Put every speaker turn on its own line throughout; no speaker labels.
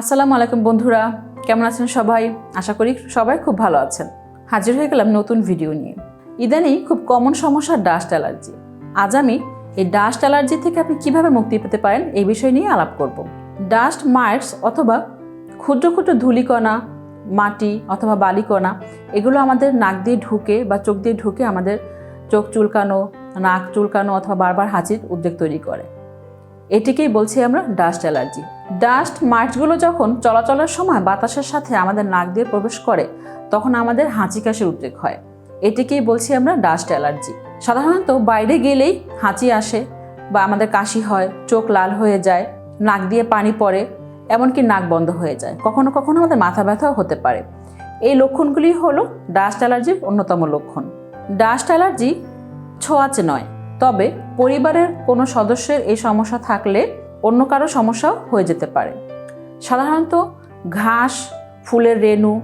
আসসালামু আলাইকুম বন্ধুরা, কেমন আছেন সবাই? আশা করি সবাই খুব ভালো আছেন। হাজির হয়ে গেলাম নতুন ভিডিও নিয়ে। ইদানিং খুব কমন সমস্যা ডাস্ট অ্যালার্জি। আজ আমি এই ডাস্ট অ্যালার্জি থেকে আপনি কীভাবে মুক্তি পেতে পারেন এই বিষয় নিয়ে আলাপ করব। ডাস্ট মাইটস অথবা ক্ষুদ্র ক্ষুদ্র ধূলিকণা, মাটি অথবা বালিকণা, এগুলো আমাদের নাক দিয়ে ঢুকে বা চোখ দিয়ে ঢুকে আমাদের চোখ চুলকানো, নাক চুলকানো অথবা বারবার হাঁচির উদ্বেগ তৈরি করে। এটিকেই বলছি আমরা ডাস্ট অ্যালার্জি। ডাস্ট মাইটসগুলো যখন চলাচলের সময় বাতাসের সাথে আমাদের নাক দিয়ে প্রবেশ করে, তখন আমাদের হাঁচি কাশির উদ্রেক হয়। এটিকেই বলছি আমরা ডাস্ট অ্যালার্জি। সাধারণত বাইরে গেলেই হাঁচি আসে বা আমাদের কাশি হয়, চোখ লাল হয়ে যায়, নাক দিয়ে পানি পড়ে, এমনকি নাক বন্ধ হয়ে যায়। কখনো কখনো আমাদের মাথা ব্যথাও হতে পারে। এই লক্ষণগুলি হলো ডাস্ট অ্যালার্জির অন্যতম লক্ষণ। ডাস্ট অ্যালার্জি ছোঁয়াচে নয় তবে পরিবারের কোনো সদস্যের এই সমস্যা থাকলে অন্য কারও সমস্যাও হয়ে যেতে পারে। সাধারণত ঘাস, ফুলের রেণু,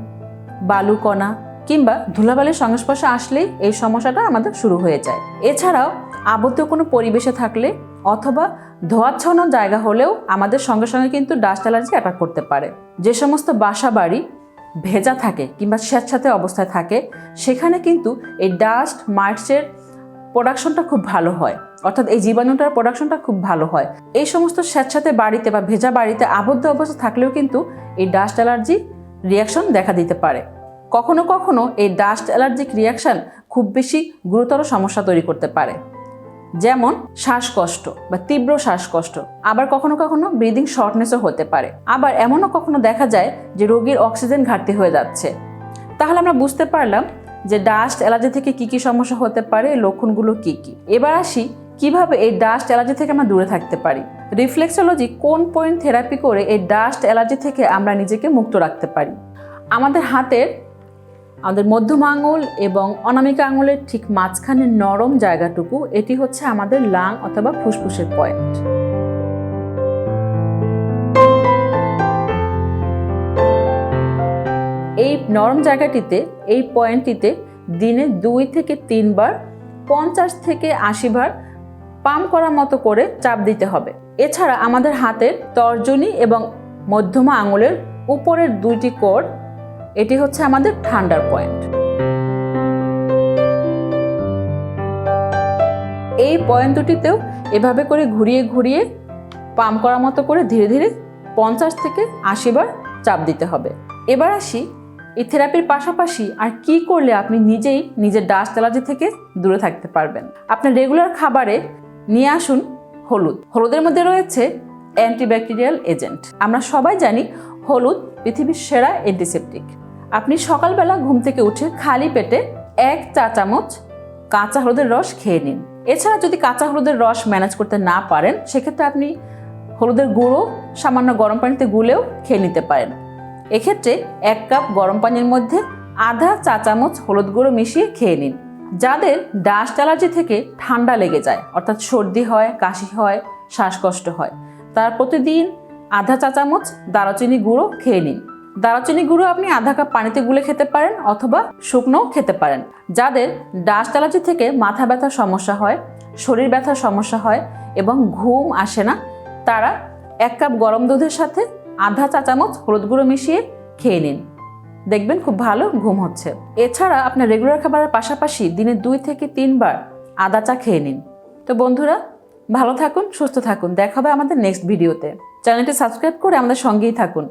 বালুকণা কিংবা ধুলাবালির সংস্পর্শে আসলেই এই সমস্যাটা আমাদের শুরু হয়ে যায়। এছাড়াও আবদ্ধ কোনো পরিবেশে থাকলে অথবা ধোয়াচ্ছন্ন জায়গা হলেও আমাদের সঙ্গে সঙ্গে কিন্তু ডাস্ট অ্যালার্জি অ্যাটাক করতে পারে। যে সমস্ত বাসা বাড়ি ভেজা থাকে কিংবা স্যাঁতস্যাঁতে অবস্থায় থাকে, সেখানে কিন্তু এই ডাস্ট, মাইটসের প্রোডাকশনটা খুব ভালো হয়। অর্থাৎ এই জীবাণুটার প্রোডাকশনটা খুব ভালো হয়। এই সমস্ত স্যাঁতস্যাঁতে বাড়িতে বা ভেজা বাড়িতে আবদ্ধ অবস্থা থাকলেও কিন্তু এই ডাস্ট অ্যালার্জি রিয়াকশন দেখা দিতে পারে। কখনো কখনো এই ডাস্ট অ্যালার্জিক রিয়াকশন খুব বেশি গুরুতর সমস্যা তৈরি করতে পারে। যেমন শ্বাসকষ্ট বা তীব্র শ্বাসকষ্ট। আবার কখনো কখনো ব্রিদিং শর্টনেসও হতে পারে। আবার এমনও কখনো দেখা যায় যে রোগীর অক্সিজেন ঘাটতি হয়ে যাচ্ছে। তাহলে আমরা বুঝতে পারলাম যে ডাস্ট অ্যালার্জি থেকে কি কি সমস্যা হতে পারে লক্ষণগুলো কি কি? এবার আসি, কীভাবে এই ডাস্ট অ্যালার্জি থেকে আমরা দূরে থাকতে পারি? রিফ্লেক্সোলজি কোন পয়েন্ট থেরাপি করে এই ডাস্ট অ্যালার্জি থেকে আমরা নিজেকে মুক্ত রাখতে পারি? আমাদের হাতের, আমাদের মধ্যম আঙুল এবং অনামিকা আঙুলের ঠিক মাঝখানে নরম জায়গাটুকু, এটি হচ্ছে আমাদের লাং অথবা ফুসফুসের পয়েন্ট এই নরম জায়গাটিতে, এই পয়েন্টটিতে দিনে দুই থেকে তিনবার পঞ্চাশ থেকে আশি বার পাম্প করার মতো করে চাপ দিতে হবে। এছাড়া আমাদের হাতের তর্জনী এবং মধ্যমা আঙুলের উপরের দুইটি কোর, এটি হচ্ছে আমাদের ঠান্ডার পয়েন্ট। এই পয়েন্ট দুটিতেও এভাবে করে ঘুরিয়ে ঘুরিয়ে পাম্প করার মতো করে ধীরে ধীরে পঞ্চাশ থেকে আশি বার চাপ দিতে হবে। এবার আসি এই থেরাপির পাশাপাশি আর কি করলে আপনি নিজেই নিজের ডাস্ট অ্যালার্জি থেকে দূরে থাকতে পারবেন? আপনার রেগুলার খাবারে নিয়ে আসুন হলুদ। হলুদের মধ্যে রয়েছে অ্যান্টিব্যাকটেরিয়াল এজেন্ট। আমরা সবাই জানি হলুদ পৃথিবীর সেরা অ্যান্টিসেপটিক। আপনি সকালবেলা ঘুম থেকে উঠে খালি পেটে এক চা চামচ কাঁচা হলুদের রস খেয়ে নিন। এছাড়া যদি কাঁচা হলুদের রস ম্যানেজ করতে না পারেন, সেক্ষেত্রে আপনি হলুদের গুঁড়ো সামান্য গরম পানিতে গুলেও খেয়ে নিতে পারেন। এক্ষেত্রে এক কাপ গরম পানির মধ্যে আধা চা চামচ হলুদ গুঁড়ো মিশিয়ে খেয়ে নিন। যাদের ডাস্ট অ্যালার্জি থেকে ঠান্ডা লেগে যায়, অর্থাৎ সর্দি হয়, কাশি হয়, শ্বাসকষ্ট হয়, তার প্রতিদিন আধা চা চামচ দারচিনি গুঁড়ো খেয়ে নিন। দারচিনি গুঁড়ো আপনি আধা কাপ পানিতে গুলে খেতে পারেন অথবা শুকনোও খেতে পারেন। যাদের ডাস্ট অ্যালার্জি থেকে মাথা ব্যথার সমস্যা হয়, শরীর ব্যথার সমস্যা হয় এবং ঘুম আসে না, তারা এক কাপ গরম দুধের সাথে আধা চা চামচ হলুদ গুঁড়ো মিশিয়ে খেয়ে নিন। দেখবেন খুব ভালো ঘুম হচ্ছে। এছাড়া আপনার রেগুলার খাবারের পাশাপাশি দিনে দুই থেকে তিনবার আদা চা খেয়ে নিন। তো বন্ধুরা, ভালো থাকুন, সুস্থ থাকুন। দেখা হবে আমাদের নেক্সট ভিডিওতে চ্যানেলটি সাবস্ক্রাইব করে আমাদের সঙ্গেই থাকুন।